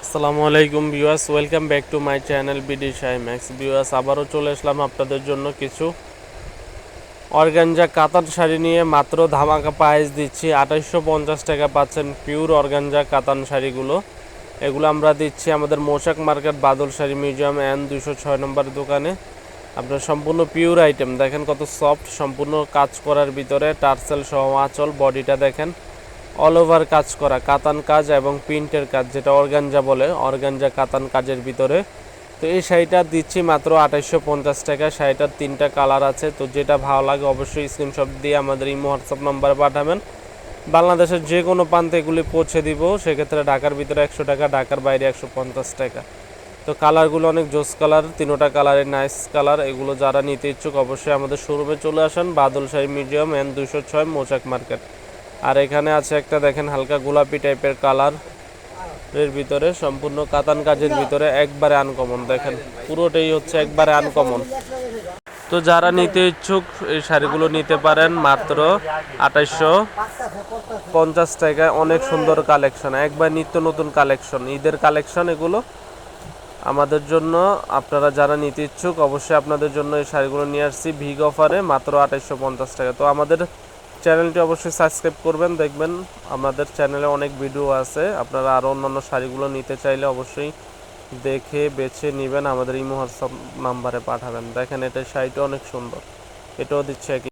আসসালামু আলাইকুম viewers, welcome back to my channel BD Shai Max. Viewers, আবারও চলে আসলাম আপনাদের জন্য কিছু অর্গানজা কাতান শাড়ি নিয়ে মাত্র ধামাকা প্রাইস দিচ্ছি। আঠাইশশো পঞ্চাশ টাকা পাচ্ছেন পিওর অর্গানজা কাতান শাড়িগুলো। এগুলো আমরা দিচ্ছি আমাদের Moshak market Badal sari museum and দুশো ছয় নম্বর দোকানে। আপনার সম্পূর্ণ পিওর আইটেম দেখেন কত সফট সম্পূর্ণ কাজ করার ভিতরে টার্সেল সহ আঁচল বডিটা দেখেন। অল ওভার কাজ করা, কাতান কাজ এবং প্রিন্টের কাজ, যেটা অর্গানজা বলে, অর্গানজা কাতান কাজের ভিতরে। তো এই শাড়িটা দিচ্ছি মাত্র আঠাইশশো পঞ্চাশ টাকা। শাড়িটার তিনটা কালার আছে, তো যেটা ভালো লাগে অবশ্যই স্ক্রিনশট দিয়ে আমাদের এই হোয়াটসঅ্যাপ নাম্বারে পাঠাবেন। বাংলাদেশের যে কোনো প্রান্তে এগুলি পৌঁছে দিব, সেক্ষেত্রে ঢাকার ভিতরে একশো টাকা, ঢাকার বাইরে একশো পঞ্চাশ টাকা। তো কালারগুলো অনেক জোস কালার, তিনোটা কালারের নাইস কালার, এগুলো যারা নিতে ইচ্ছুক অবশ্যই আমাদের শোরুমে চলে আসেন। বাদল শাহী মিউজিয়াম এন দুশো ছয় মোচাক মার্কেট। আর এখানে আছে একটা দেখেন হালকা গোলাপি টাইপের কালার। এর ভিতরে সম্পূর্ণ কাতান কাজের ভিতরে একবারে আনকমন দেখেন। পুরোটাই হচ্ছে একবারে আনকমন তো যারা নিতে ইচ্ছুক, এই শাড়িগুলো নিতে পারেন মাত্র আঠাইশশো পঞ্চাশ টাকায়। অনেক সুন্দর কালেকশন, একবার নিত্য নতুন কালেকশন, ঈদের কালেকশন এগুলো। আমাদের জন্য, আপনারা যারা নিতে ইচ্ছুক, অবশ্যই আপনাদের জন্য এই শাড়িগুলো নিয়ে আসছি। ভিগ অফারে মাত্র আঠাইশশো পঞ্চাশ টাকা। তো আমাদের চ্যানেলটি অবশ্যই সাবস্ক্রাইব করবেন, দেখবেন আমাদের চ্যানেলে অনেক ভিডিও আছে। আপনারা আরও অন্যান্য শাড়িগুলো নিতে চাইলে অবশ্যই দেখে, বেছে নেবেন। আমাদের ইমো হোয়াটসঅ্যাপ নাম্বারে পাঠাবেন। দেখেন এটা শাড়িটা অনেক সুন্দর। এটাও দিচ্ছে